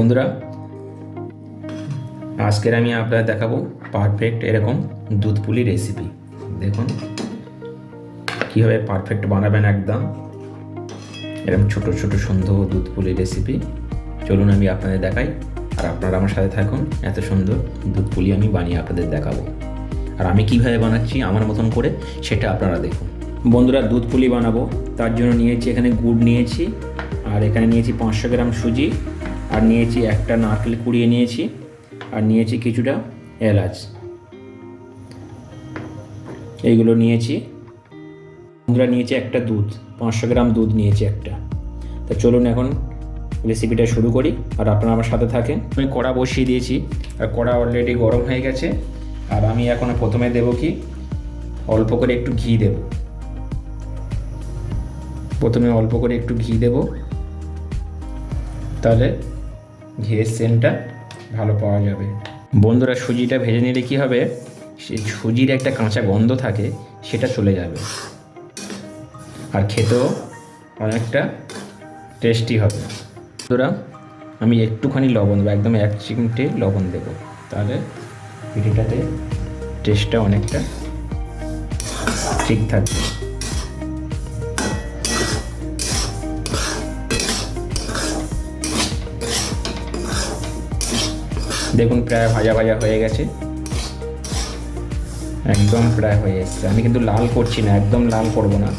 বন্ধুরা, আজকের আমি আপনাদের দেখাবো পারফেক্ট এরকম দুধ পুলি রেসিপি দেখুন, কীভাবে পারফেক্ট বানাবেন একদম। এরকম ছোট ছোট, সুন্দর দুধ পুলি রেসিপি চলুন আমি আপনাদের দেখাই, আর আপনারা আমার সাথে থাকুন, এত সুন্দর দুধ পুলি আমি বানিয়ে আপনাদের দেখাবো। আর আমি কীভাবে বানাচ্ছি আমার মতন করে, সেটা আপনারা দেখুন। বন্ধুরা, দুধ পুলি বানাবো, তার জন্য নিয়েছি এখানে গুড় নিয়েছি, আর এখানে নিয়েছি পাঁচশো গ্রাম সুজি আর নিয়েছি একটা নারকেল কুড়িয়ে নিয়েছি আর নিয়েছি কিছুটা এলাচ। এইগুলো নিয়েছি। বন্ধুরা নিয়েছি একটা দুধ, পাঁচশো গ্রাম দুধ নিয়েছি একটা। তা চলুন এখন রেসিপিটা শুরু করি আর আপনারা আমার সাথে থাকেন। আমি কড়া বসিয়ে দিয়েছি, আর কড়া অলরেডি গরম হয়ে গেছে। আর আমি এখন প্রথমে দেব কি, অল্প করে একটু ঘি দেব। প্রথমে অল্প করে একটু ঘি দেব। তাহলে ঘিয়ের সেন্টটা ভালো পাওয়া যাবে। বন্ধুরা, সুজিটা ভেজে নিলে কি হবে? সুজির একটা কাঁচা গন্ধ থাকে, সেটা চলে যাবে। আর খেতেও অনেকটা টেস্টি হবে। বন্ধুরা, আমি একটুখানি লবণ দেবো, একদম এক চিমটে লবণ দেবো। তাহলে পিঠিটাতে টেস্টটা অনেকটা ঠিক থাকবে। দেখুন, প্রায় ভাজা ভাজা হয়ে গেছে। একদম প্রায় হয়ে এসছে। আমি কিন্তু লাল করছি না, একদম লাল করব না।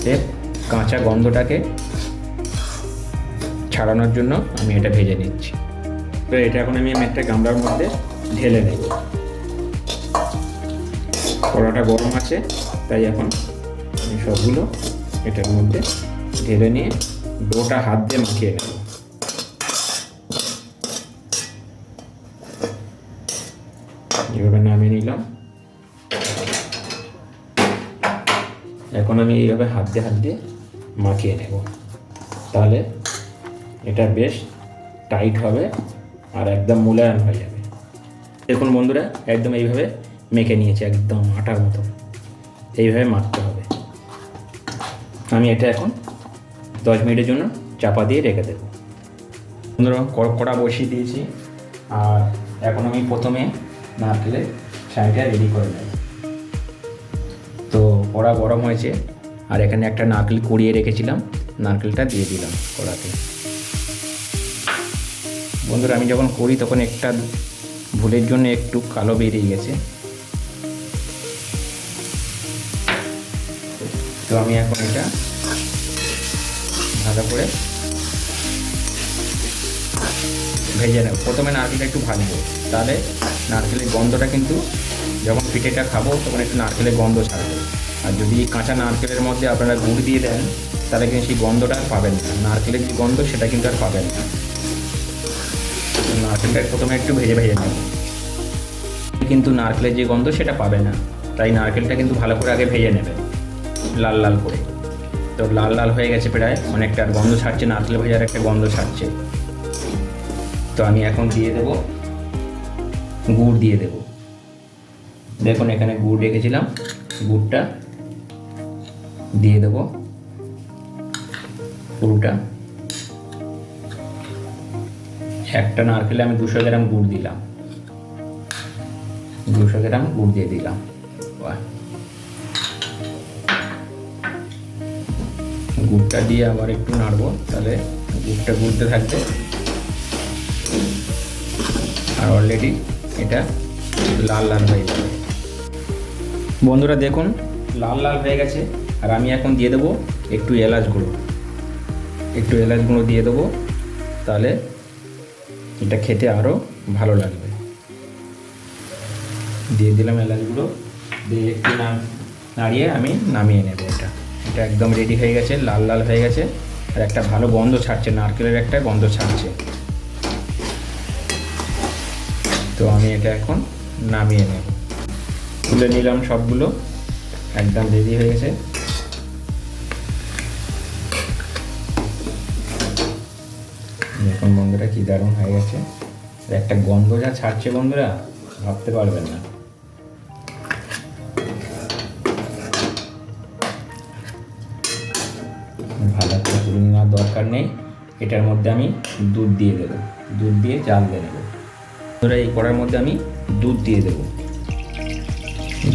সে কাঁচা গন্ধটাকে ছাড়ানোর জন্য আমি এটা ভেজে নিচ্ছি। তো এটা এখন আমি আমি একটা গামলার মধ্যে ঢেলে নেব। কড়াটা গরম আছে, তাই এখন আমি সবগুলো এটার মধ্যে ঢেলে নিয়ে ডোটা হাত দিয়ে মাখিয়ে নেব। এভাবে নামিয়ে নিলাম? এখন আমি এইভাবে হাত দিয়ে হাত দিয়ে মাখিয়ে নেব। তাহলে এটা বেশ টাইট হবে আর একদম মোলায়ম হয়ে যাবে। দেখুন বন্ধুরা, একদম এইভাবে মেখে নিয়েছি, একদম আটার মতো এইভাবে মাখতে হবে। আমি এটা এখন দশ মিনিটের জন্য চাপা দিয়ে রেখে দেবো। বন্ধুরা, কড়া বসিয়ে দিয়েছি। আর এখন আমি প্রথমে নারকেলের ছাইটা রেডি করে নেব তো কড়া গরম হয়েছে, আর এখানে একটা নারকেল কুড়িয়ে রেখেছিলাম, নারকেলটা দিয়ে দিলাম কড়াতে। বন্ধুরা, আমি যখন করি তখন একটা ভুলের জন্য একটু কালো বেরিয়ে গেছে। তো আমি এখন এটা ভালো করে ভেজে নেব। প্রথমে নারকেলটা একটু ভাজবো, তাহলে নারকেলের গন্ধটা কিন্তু যখন পিঠেটা খাব, তখন একটু নারকেলের গন্ধ ছাড়বে আর যদি কাঁচা নারকেলের মধ্যে আপনারা গুড় দিয়ে দেন, তাহলে কিন্তু সেই গন্ধটা আর পাবেন না। নারকেলের যে গন্ধ, সেটা কিন্তু আর পাবেন না। নারকেলটা প্রথমে একটু ভেজে ভেজে নেব। কিন্তু নারকেলের যে গন্ধ, সেটা পাবে না। তাই নারকেলটা কিন্তু ভালো করে আগে ভেজে নেবে লাল লাল করে। তো লাল লাল হয়ে গেছে প্রায়, অনেকটা গন্ধ ছাড়ছে, নারকেল ভাজার একটা গন্ধ ছাড়ছে। তো আমি এখন দিয়ে দেব গুড় দিয়ে দেব। দেখুন, এখানে গুড় রেখেছিলাম। গুড়টা দিয়ে দেব। পুরোটা। একটা নারকেলে আমি দুশো গ্রাম গুড় দিলাম। দুশো গ্রাম গুড় দিয়ে দিলাম। গুড়টা দিয়ে আবার একটু নাড়বো, তাহলে গুড়টা গুড়তে থাকবে। আর অলরেডি এটা লাল লাল হয়ে যাবে। বন্ধুরা দেখুন, লাল লাল হয়ে গেছে। আর আমি এখন দিয়ে দেবো একটু এলাচ গুঁড়ো। একটু এলাচ গুঁড়ো দিয়ে দেবো, তাহলে এটা খেতে আরও ভালো লাগবে। দিয়ে দিলাম এলাচ গুঁড়ো। দিয়ে একটু নাম নাড়িয়ে আমি নামিয়ে নেব এটা। এটা একদম রেডি হয়ে গেছে, লাল লাল হয়ে গেছে। আর একটা ভালো গন্ধ ছাড়ছে, নারকেলের একটা গন্ধ ছাড়ছে। তো আমি এটা এখন নামিয়ে নেব। তুলে নিলাম সবগুলো। একদম রেডি হয়ে গেছে। দেখুন বন্ধুরা কি দারুণ হয়ে গেছে। একটা গন্ধ যা ছাড়ছে বন্ধুরা, ভাবতে পারবেন না। ভালো করে তুলে নেওয়ার দরকার নেই। এটার মধ্যে আমি দুধ দিয়ে দেবো। দুধ দিয়ে জাল দিয়ে নেব। বন্ধুরা এই কড়ার মধ্যে আমি দুধ দিয়ে দেবো।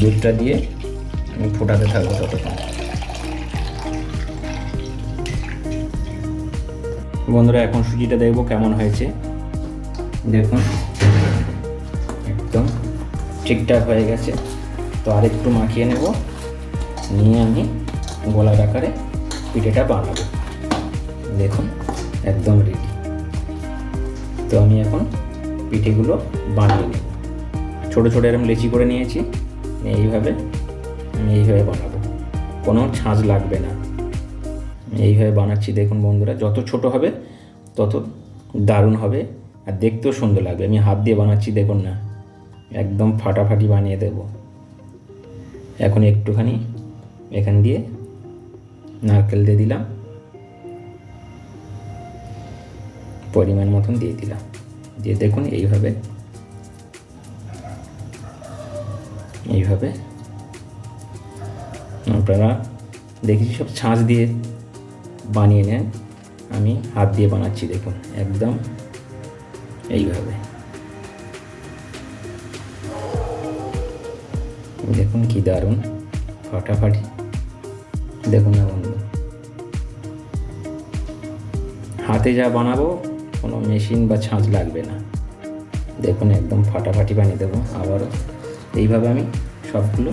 দুধটা দিয়ে আমি ফোটাতে থাকব ততক্ষণ। বন্ধুরা, এখন সুজিটা দেখব কেমন হয়েছে। দেখুন, একদম ঠিকঠাক হয়ে গেছে। তো আর একটু মাখিয়ে নেব। নিয়ে আমি গোলার আকারে পিঠেটা বানাবো। দেখুন, একদম রেডি তো আমি এখন পিঠেগুলো বানিয়ে নেব। ছোটো ছোটো এরকম লেচি করে নিয়েছি এইভাবে এইভাবে বানাবো। কোনো ছাঁচ লাগবে না। এইভাবে বানাচ্ছি, দেখুন বন্ধুরা, যত ছোট হবে তত দারুণ হবে আর দেখতেও সুন্দর লাগবে। আমি হাত দিয়ে বানাচ্ছি, দেখুন না, একদম ফাটাফাটি বানিয়ে দেব। এখন একটুখানি এখান দিয়ে নারকেল দিয়ে দিলাম। পরিমাণ মতন দিয়ে দিলাম। দিয়ে দেখুন, এইভাবে। এইভাবে। আপনারা দেখেছি সব ছাঁচ দিয়ে বানিয়ে নেন। আমি হাত দিয়ে বানাচ্ছি, দেখুন, একদম এইভাবে। দেখুন কি দারুণ, ফাটাফাটি। দেখুন না বন্ধু। হাতে যা বানাবো কোনো মেশিন বা ছাঁচ লাগবে না। দেখুন, একদম ফাটাফাটি বানিয়ে দেবো। আবারও এইভাবে আমি সবগুলো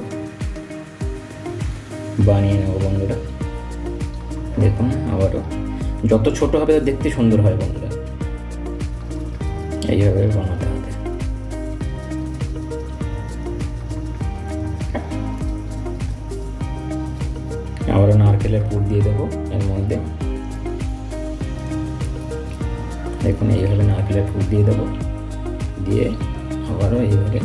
বানিয়ে নেব বন্ধুরা। দেখুন, আবারও। যত ছোট হবে দেখতে সুন্দর হয় বন্ধুরা। এইভাবে বানাতে হবে। আবারও নারকেলের পুর দিয়ে দেবো এর মধ্যে। দেখুন, এইভাবে নারকেলের পুর দিয়ে দেবো। দিয়ে আবারও এইভাবে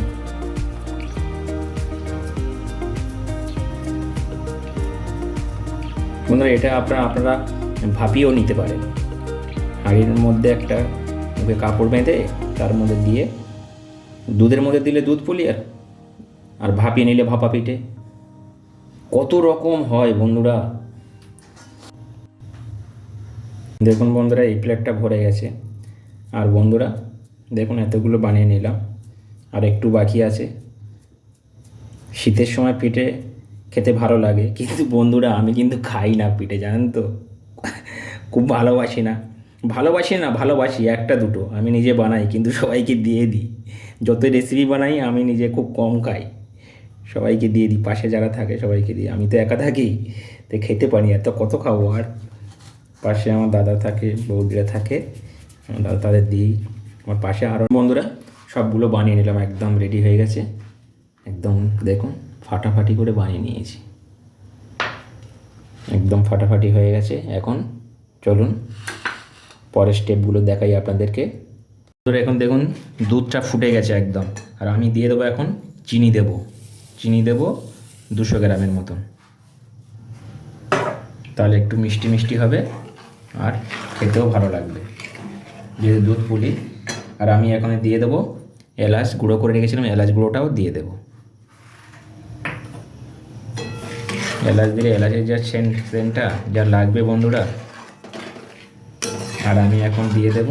বন্ধুরা এটা আপনারা আপনারা ভাপিয়েও নিতে পারেন। হাঁড়ির মধ্যে একটা মুখে কাপড় বেঁধে তার মধ্যে দিয়ে দুধের মধ্যে দিলে দুধ পুলি আর আর ভাপিয়ে নিলে ভাপা পিঠে। কত রকম হয় বন্ধুরা। দেখুন বন্ধুরা, এই প্লেটটা ভরে গেছে। আর বন্ধুরা, দেখুন এতগুলো বানিয়ে নিলাম। আর একটু বাকি আছে। শীতের সময় পিঠে খেতে ভালো লাগে, কিন্তু বন্ধুরা, আমি কিন্তু খাই না পিঠে, জানেন তো? খুব ভালোবাসি না। ভালোবাসি না, ভালোবাসি, একটা দুটো। আমি নিজে বানাই, কিন্তু সবাইকে দিয়ে দিই। যত রেসিপি বানাই, আমি নিজে খুব কম খাই। সবাইকে দিয়ে দিই, পাশে যারা থাকে, সবাইকে দিই। আমি তো একা থাকি, তো খেতে পারি এত কত খাব? আর পাশে আমার দাদা থাকে, বৌদিরা থাকে তাদের দিই আমার পাশে আরও বন্ধুরা, সবগুলো বানিয়ে নিলাম, একদম রেডি হয়ে গেছে। একদম, দেখুন, ফাটাফাটি করে বানিয়ে নিয়েছি। একদম ফাটাফাটি হয়ে গেছে। এখন চলুন, পরের স্টেপগুলো দেখাই আপনাদেরকে। ধরে এখন দেখুন, দুধটা ফুটে গেছে একদম। আর আমি দিয়ে দেবো এখন চিনি দেব। চিনি দেব দুশো গ্রামের মতন। তাহলে একটু মিষ্টি মিষ্টি হবে, আর খেতেও ভালো লাগবে। যেহেতু দুধ পুলি, আর আমি এখন দিয়ে দেবো এলাচ গুঁড়ো করে রেখেছিলাম, এলাচ গুঁড়োটাও দিয়ে দেবো। এলাচ দিলে এলাচের যা সেন্ট সেন্টটা যা লাগবে বন্ধুরা, আর আমি এখন দিয়ে দেব,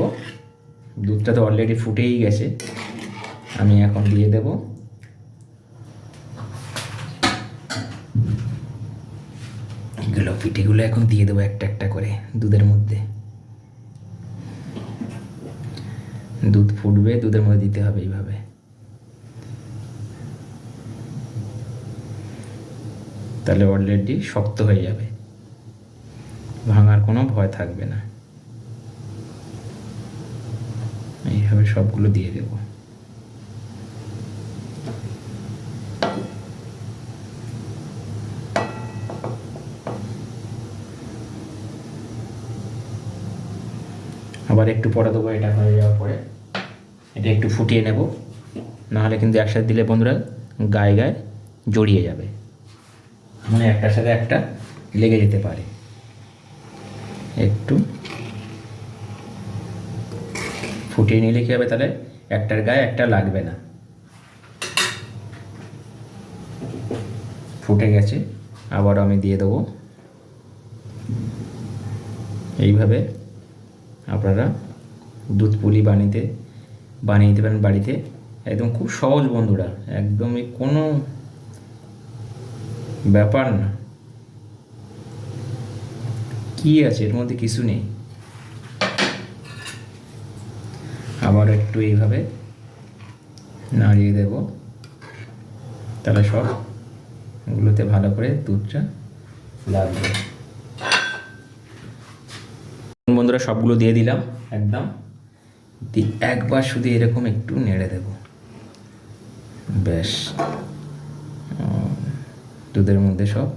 দুধটা তো অলরেডি ফুটেই গেছে, আমি এখন দিয়ে দেব। এগুলো পিঠেগুলো এখন দিয়ে দেবো একটা একটা করে দুধের মধ্যে। দুধ ফুটবে, দুধের মধ্যে দিতে হবে এইভাবে। তাহলে অলরেডি শক্ত হয়ে যাবে। ভাঙার কোনো ভয় থাকবে না। এইভাবে সবগুলো দিয়ে দেব। আবার একটু পরে দেবো, এটা হয়ে যাওয়ার পরে। এটা একটু ফুটিয়ে নেব। নাহলে কিন্তু একসাথে দিলে বন্ধুরা গায়ে গায়ে জড়িয়ে যাবে। মানে একটার সাথে একটা লেগে যেতে পারে। একটু ফুটিয়ে নিলে কী হবে তাহলে? একটার গায়ে একটা লাগবে না। ফুটে গেছে আবার আমি দিয়ে দেবো। এইভাবে আপনারা দুধ পুলি বানিয়ে বানিয়ে দিতে পারেন বাড়িতে। একদম খুব সহজ বন্ধুরা, একদমই কোনো ব্যাপার না। কি আছে এর মধ্যে কিছু নেই। আবার একটু এইভাবে নাড়িয়ে দেব। তাহলে সব গুলোতে ভালো করে দুধটা লাগবে। বন্ধুরা সবগুলো দিয়ে দিলাম, একদম। দিয়ে একবার শুধু এরকম একটু নেড়ে দেব। ব্যাস। দুধের মধ্যে সব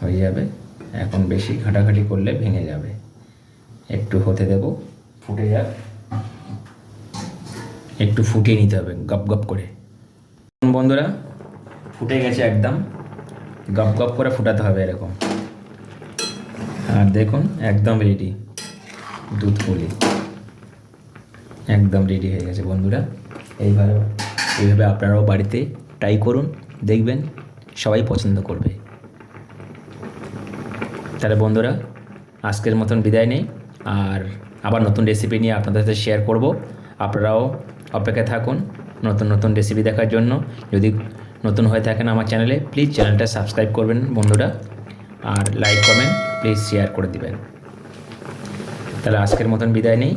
হয়ে যাবে। এখন বেশি ঘাটাঘাটি করলে ভেঙে যাবে। একটু হতে দেব, ফুটে যাক। একটু ফুটিয়ে নিতে হবে, গপ গপ করে। বন্ধুরা, ফুটে গেছে একদম। গপ গপ করে ফুটাতে হবে এরকম। আর দেখুন, একদম রেডি দুধ পুলি। একদম রেডি হয়ে গেছে বন্ধুরা। এইভাবে এইভাবে আপনারাও বাড়িতে ট্রাই করুন, দেখবেন সবাই পছন্দ করবে। তাহলে বন্ধুরা, আজকের মতন বিদায় নেই, আর আবার নতুন রেসিপি নিয়ে আপনাদের সাথে শেয়ার করব। আপনারাও অপেক্ষায় থাকুন নতুন নতুন রেসিপি দেখার জন্য। যদি নতুন হয়ে থাকেন আমার চ্যানেলে প্লিজ চ্যানেলটা সাবস্ক্রাইব করবেন বন্ধুরা। আর লাইক কমেন্ট প্লিজ শেয়ার করে দিবেন। তাহলে আজকের মতন বিদায় নেই।